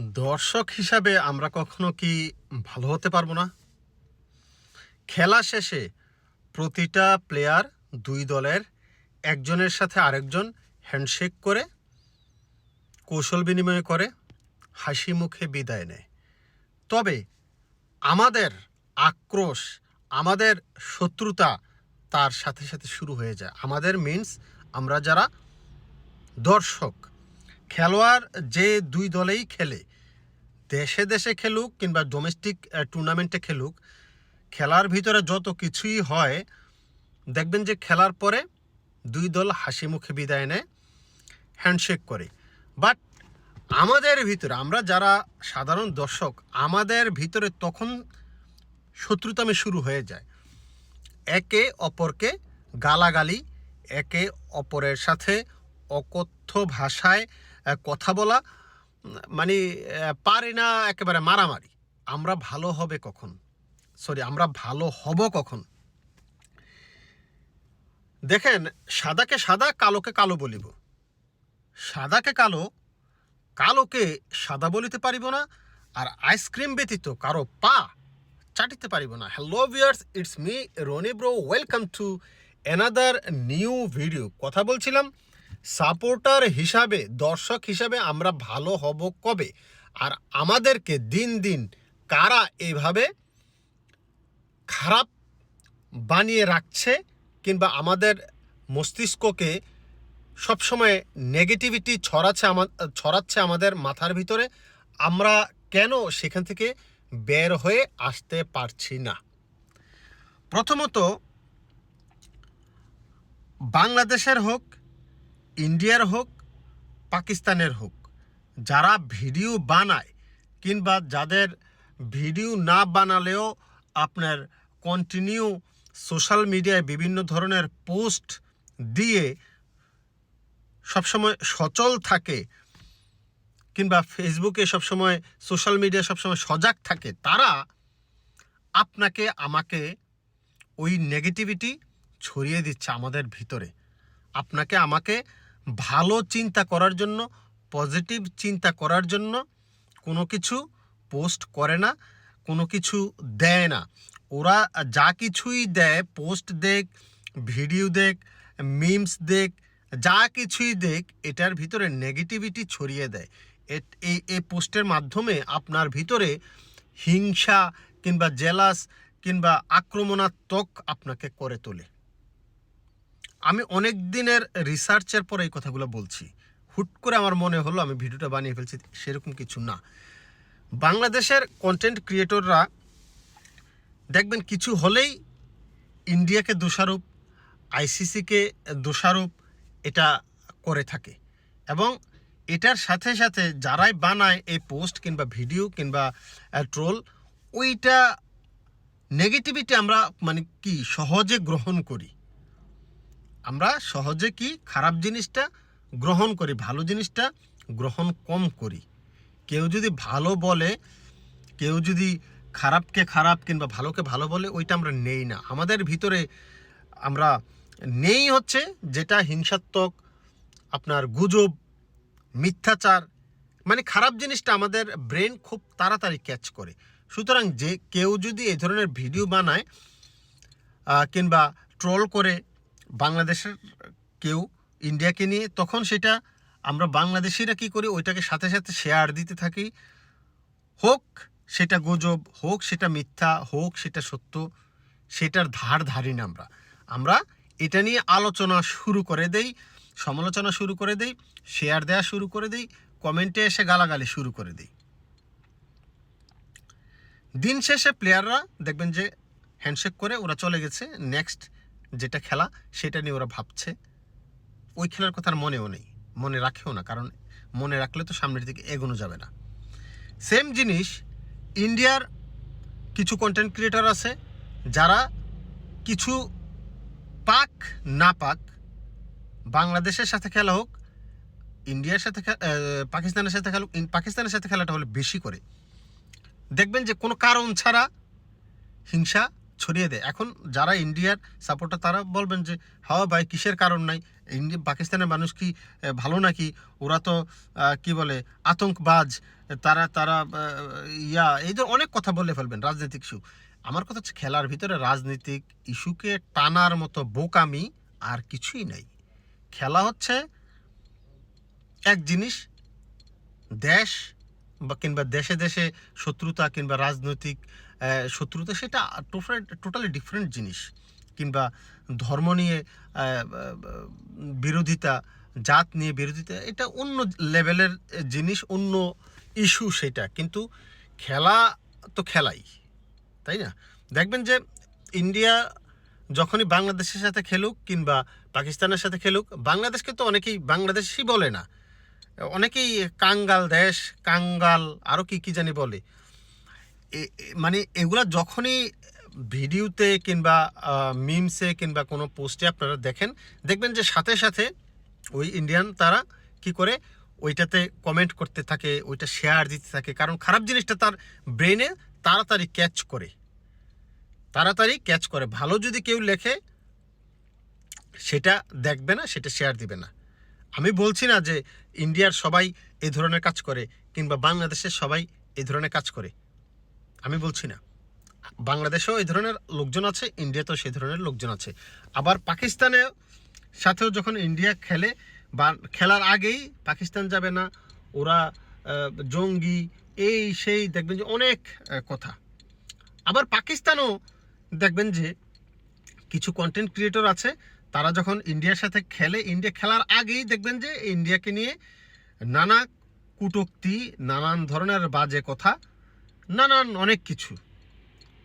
দর্শক হিসাবে আমরা কখনো কি ভালো হতে পারব না? খেলা শেষে প্রতিটা প্লেয়ার দুই দলের একজনের সাথে আরেকজন হ্যান্ডশেক করে, কৌশল বিনিময় করে, হাসি মুখে বিদায় নেয়। তবে আমাদের আক্রোশ, আমাদের শত্রুতা তার সাথে সাথে শুরু হয়ে যায়। আমাদের মিন্স আমরা যারা দর্শক খেলোয়াড় যে দুই দলেই খেলে, দেশে দেশে খেলুক কিংবা ডোমেস্টিক টুর্নামেন্টে খেলুক, খেলার ভিতরে যত কিছুই হয়, দেখবেন যে খেলার পরে দুই দল হাসি মুখে বিদায় নেয় হ্যান্ডশেক করে। বাট আমাদের ভিতরে, আমরা যারা সাধারণ দর্শক, আমাদের ভিতরে তখন শত্রুতামে শুরু হয়ে যায়। একে অপরকে গালাগালি, একে অপরের সাথে অকথ্য ভাষায় কথা বলা মানে পারি না একেবারে মারামারি। আমরা ভালো হবে কখন? সরি আমরা ভালো হব কখন? দেখেন, সাদাকে সাদা, কালোকে কালো বলিব। সাদাকে কালো, কালোকে সাদা বলিতে পারিব না, আর আইসক্রিম ব্যতীত কারও পা চাটিতে পারিব না। Hello viewers it's me Roni bro welcome to another new video কথা বলছিলাম সাপোর্টার হিসাবে, দর্শক হিসাবে আমরা ভালো হব কবে? আর আমাদেরকে দিন দিন কারা এভাবে খারাপ বানিয়ে রাখছে কিংবা আমাদের মস্তিষ্ককে সবসময় নেগেটিভিটি ছড়াচ্ছে আমা, ছড়াচ্ছে আমাদের মাথার ভিতরে, আমরা কেন সেখান থেকে বের হয়ে আসতে পারছি না? প্রথমত, বাংলাদেশের হোক ইন্ডিয়ার হোক, পাকিস্তানের হোক, যারা ভিডিও বানায় কিংবা যাদের ভিডিও না বানালেও আপনার কন্টিনিউ সোশ্যাল মিডিয়ায় বিভিন্ন ধরনের পোস্ট দিয়ে সবসময় সচল থাকে কিংবা ফেসবুকে সবসময় সোশ্যাল মিডিয়া সবসময় সজাগ থাকে, তারা আপনাকে, আমাকে ওই নেগেটিভিটি ছড়িয়ে দিচ্ছে আমাদের ভিতরে। আপনাকে আমাকে ভালো চিন্তা করার জন্য পজিটিভ চিন্তা করার জন্য কোনো কিছু পোস্ট করে না, কোনো কিছু দেয় না। ওরা যা কিছুই দেয় পোস্ট দেখ ভিডিও দেখ মিমস দেখ, যা কিছুই দেখ, এটার ভিতরে নেগেটিভিটি ছড়িয়ে দেয়। এই এই পোস্টের মাধ্যমে আপনার ভিতরে হিংসা কিংবা জেলাস কিংবা আক্রমণাত্মক আপনাকে করে তোলে। আমি অনেক দিনের রিসার্চের পর এই কথাগুলো বলছি। হুট করে আমার মনে হলো আমি ভিডিওটা বানিয়ে ফেলছি, সেরকম কিছু না। বাংলাদেশের কন্টেন্ট ক্রিয়েটররা দেখবেন কিছু হলেই ইন্ডিয়াকে দোষারোপ আইসিসিকে দোষারোপ, এটা করে থাকে। এবং এটার সাথে সাথে যারাই বানায় এই পোস্ট কিংবা ভিডিও কিংবা ট্রোল ওইটা নেগেটিভিটি আমরা মানে কি সহজে গ্রহণ করি। আমরা সহজে কি খারাপ জিনিসটা গ্রহণ করি, ভালো জিনিসটা গ্রহণ কম করি? কেউ যদি ভালো বলে, কেউ যদি খারাপকে খারাপ কিংবা ভালোকে ভালো বলে, ওইটা আমরা নেই না। আমাদের ভিতরে আমরা নেই হচ্ছে যেটা হিংসাত্মক, আপনার গুজব, মিথ্যাচার মানে খারাপ জিনিসটা আমাদের ব্রেন খুব তাড়াতাড়ি ক্যাচ করে। সুতরাং যে কেউ যদি এ ধরনের ভিডিও বানায় কিংবা ট্রোল করে বাংলাদেশের কেউ ইন্ডিয়াকে নিয়ে, তখন সেটা আমরা বাংলাদেশিরা কি করি, ওইটাকে সাথে সাথে শেয়ার দিতে থাকি। হোক সেটা গুজব, হোক সেটা মিথ্যা, হোক সেটা সত্য, সেটার ধার ধারি না আমরা। আমরা এটা নিয়ে আলোচনা শুরু করে দেই, সমালোচনা শুরু করে দেই শেয়ার দেওয়া শুরু করে দেই, কমেন্টে এসে গালাগালি শুরু করে দিই। দিন শেষে প্লেয়াররা দেখবেন যে হ্যান্ডশেক করে, ওরা চলে গেছে। নেক্সট যেটা খেলা, সেটা নিয়ে ওরা ভাবছে। ওই খেলার কথা আর মনেও নেই। মনে রাখেও না, কারণ মনে রাখলে তো সামনের দিকে এগোনো যাবে না। সেম জিনিস, ইন্ডিয়ার কিছু কন্টেন্ট ক্রিয়েটার আছে, যারা কিছু পাক, না পাক, বাংলাদেশের সাথে খেলা হোক, ইন্ডিয়ার সাথে পাকিস্তানের সাথে খেলা পাকিস্তানের সাথে খেলাটা হলে বেশি করে। দেখবেন যে কোনো কারণ ছাড়া হিংসা ছড়িয়ে দেয়। এখন যারা ইন্ডিয়ার সাপোর্টার তারা বলবেন যে হাওয়া ভাই, কিসের কারণ নাই? ইন্ডিয়া পাকিস্তানের মানুষ কি ভালো নাকি? ওরা তো কি বলে, আতঙ্কবাজ। তারা তারা ইয়া, এই যে অনেক কথা বলে ফেলবেন, রাজনৈতিক ইস্যু আমার কথা হচ্ছে খেলার ভিতরে রাজনৈতিক ইস্যুকে টানার মতো বোকামি আর কিছুই নাই। খেলা হচ্ছে এক জিনিস, দেশ, বা কিংবা দেশে দেশে শত্রুতা কিংবা রাজনৈতিক শত্রুতা সেটা টোটালি ডিফারেন্ট জিনিস। কিংবা ধর্ম নিয়ে বিরোধিতা, জাত নিয়ে বিরোধিতা, এটা অন্য লেভেলের জিনিস, অন্য ইস্যু সেটা। কিন্তু খেলা তো খেলাই, তাই না? দেখবেন যে ইন্ডিয়া যখনই বাংলাদেশের সাথে খেলুক কিংবা পাকিস্তানের সাথে খেলুক, বাংলাদেশকে তো অনেকেই বাংলাদেশই বলে না। অনেকেই কাঙ্গাল দেশ, কাঙ্গাল আরও কি কি জানি বলে। মানে এগুলা যখনই ভিডিওতে কিংবা মিমসে কিংবা কোনো পোস্টে আপনারা দেখেন, দেখবেন যে সাথে সাথে ওই ইন্ডিয়ান তারা কি করে ওইটাতে কমেন্ট করতে থাকে, ওইটা শেয়ার দিতে থাকে। কারণ খারাপ জিনিসটা তার ব্রেনে তাড়াতাড়ি ক্যাচ করে। তাড়াতাড়ি ক্যাচ করে। ভালো যদি কেউ লেখে, সেটা দেখবে না, সেটা শেয়ার দিবে না। আমি বলছি না যে ইন্ডিয়ার সবাই এই ধরনের কাজ করে, কিংবা বাংলাদেশের সবাই এই ধরনের কাজ করে। আমি বলছি না। বাংলাদেশেও এই ধরনের লোকজন আছে, ইন্ডিয়াতেও সেই ধরনের লোকজন আছে। আবার পাকিস্তানের সাথেও যখন ইন্ডিয়া খেলে বা খেলার আগেই পাকিস্তান যাবে না, ওরা জঙ্গি, এই, সেই, দেখবেন যে অনেক কথা। আবার পাকিস্তানও দেখবেন যে কিছু কন্টেন্ট ক্রিয়েটর আছে, তারা যখন ইন্ডিয়ার সাথে খেলে, ইন্ডিয়া খেলার আগেই দেখবেন যে ইন্ডিয়াকে নিয়ে নানা কুটুক্তি, নানান ধরনের বাজে কথা নানান অনেক কিছু।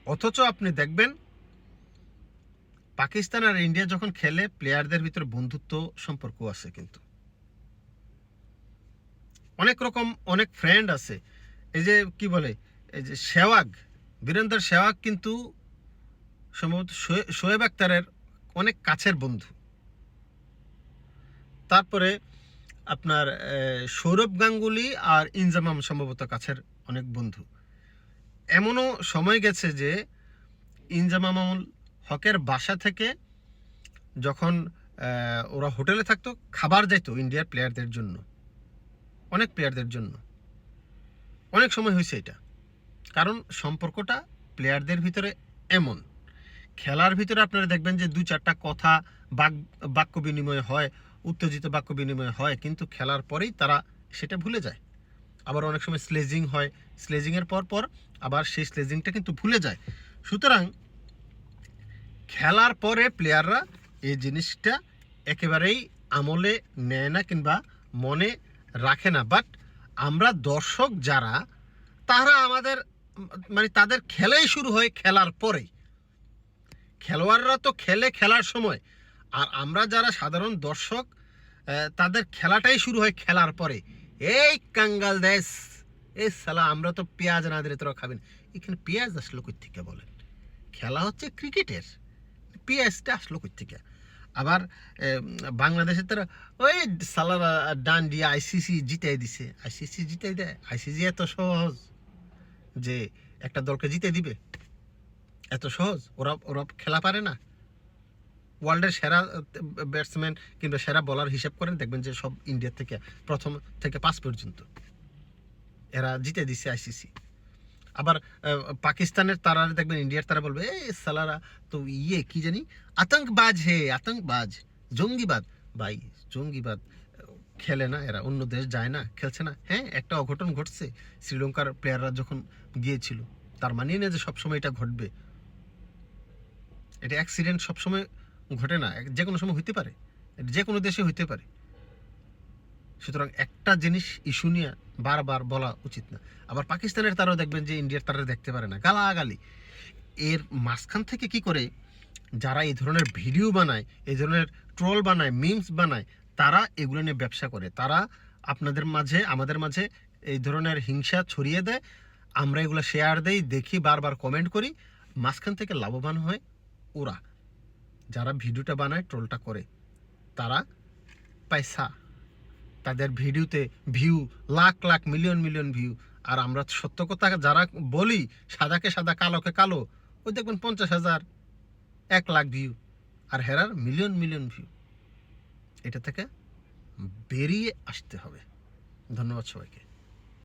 অথচ আপনি দেখবেন, পাকিস্তান আর ইন্ডিয়া যখন খেলে প্লেয়ারদের ভিতরে বন্ধুত্ব সম্পর্ক আছে কিন্তু। অনেক রকম অনেক ফ্রেন্ড আছে। এই যে, কি বলে, এই যে সেওয়াগ বীরেন্দর সেওয়াগ কিন্তু সম্ভবত শোয়ে- শোয়েব আক্তারের অনেক কাছের বন্ধু। তারপরে আপনার সৌরভ গাঙ্গুলি আর ইনজামাম সম্ভবত কাছের অনেক বন্ধু। এমনও সময় গেছে যে ইনজামামুল হকের বাসা থেকে যখন ওরা হোটেলে থাকতো, খাবার যাইতো ইন্ডিয়ার প্লেয়ারদের জন্য। অনেক প্লেয়ারদের জন্য। অনেক সময় হয়েছে এটা। কারণ সম্পর্কটা প্লেয়ারদের ভিতরে এমন। খেলার ভিতরে আপনারা দেখবেন যে দু চারটা কথা বাক- বাক্য বিনিময় হয়, উত্তেজিত বাক্য বিনিময় হয়, কিন্তু খেলার পরেই তারা সেটা ভুলে যায়। আবার অনেক সময় স্লেজিং হয়। স্লেজিংয়ের পর পর আবার সেই স্লেজিংটা কিন্তু ভুলে যায়। সুতরাং খেলার পরে প্লেয়াররা এই জিনিসটা একেবারেই আমলে নেয় না কিংবা মনে রাখে না। বাট আমরা দর্শক যারা, তারা আমাদের মানে তাদের খেলাই শুরু হয় খেলার পরে খেলোয়াড়রা তো খেলে খেলার সময়। আর আমরা যারা সাধারণ দর্শক তাদের খেলাটাই শুরু হয় খেলার পরে। এই কাঙ্গাল দেশ। এই সালা আমরা তো পেঁয়াজ না দিলে তোরা খাবেন এখানে পেঁয়াজ আসলো কই থেকে বলেন? খেলা হচ্ছে ক্রিকেটের। পেঁয়াজটা আসলো কই থেকে আবার বাংলাদেশে তারা ওই সালারা ডান দিয়ে আইসিসি জিতাই দিছে। আইসিসি জিতাই দেয়? আইসিসি এত সহজ যে একটা দলকে জিতে দিবে? এত সহজ? ওরা ওরা খেলা পারে না। ওয়ার্ল্ডের সেরা ব্যাটসম্যান কিংবা সেরা বলার হিসাব করেন, দেখবেন যে সব ইন্ডিয়া থেকে প্রথম থেকে পাঁচ পর্যন্ত। এরা জিতে দিছে আইসিসি আবার পাকিস্তানের তারা দেখবেন, ইন্ডিয়ার তারা বলবে, এই সালারা, তো ইয়ে কি জানি? আতঙ্কবাজ হে, আতঙ্কবাজ, জঙ্গিবাদ। ভাই, জঙ্গিবাদ খেলে না এরা, অন্য দেশ যায় না, খেলছে না। হ্যাঁ একটা অঘটন ঘটছে, শ্রীলঙ্কার প্লেয়াররা যখন গিয়েছিল, তার মানে না যে সবসময় এটা ঘটবে। এটা অ্যাক্সিডেন্ট সবসময় ঘটে না যে কোনো সময় হইতে পারে যে কোনো দেশে হইতে পারে। সুতরাং একটা জিনিস ইস্যু নিয়ে বারবার বলা উচিত না। আবার পাকিস্তানের তারাও দেখবেন যে ইন্ডিয়ার তারা দেখতে পারে না। গালাগালি। এর মাঝখান থেকে কি করে যারা এই ধরনের ভিডিও বানায়, এই ধরনের ট্রল বানায় মিমস বানায়, তারা এগুলো নিয়ে ব্যবসা করে। তারা আপনাদের মাঝে, আমাদের মাঝে এই ধরনের হিংসা ছড়িয়ে দেয়। আমরা এগুলো শেয়ার দেই, দেখি, বারবার কমেন্ট করি। মাঝখান থেকে লাভবান হয় ওরা। যারা ভিডিওটা বানায় ট্রোলটা করে, তারা পয়সা তাদের ভিডিওতে view lakh lakh million million view আর আমরা সত্য কথা যারা বলি, সাদাকে সাদা, কালোকে কালো, ওই দেখবেন পঞ্চাশ হাজার, এক লাখ ভিউ আর হেরার মিলিয়ন মিলিয়ন ভিউ এটা থেকে বেরিয়ে আসতে হবে। ধন্যবাদ সবাইকে।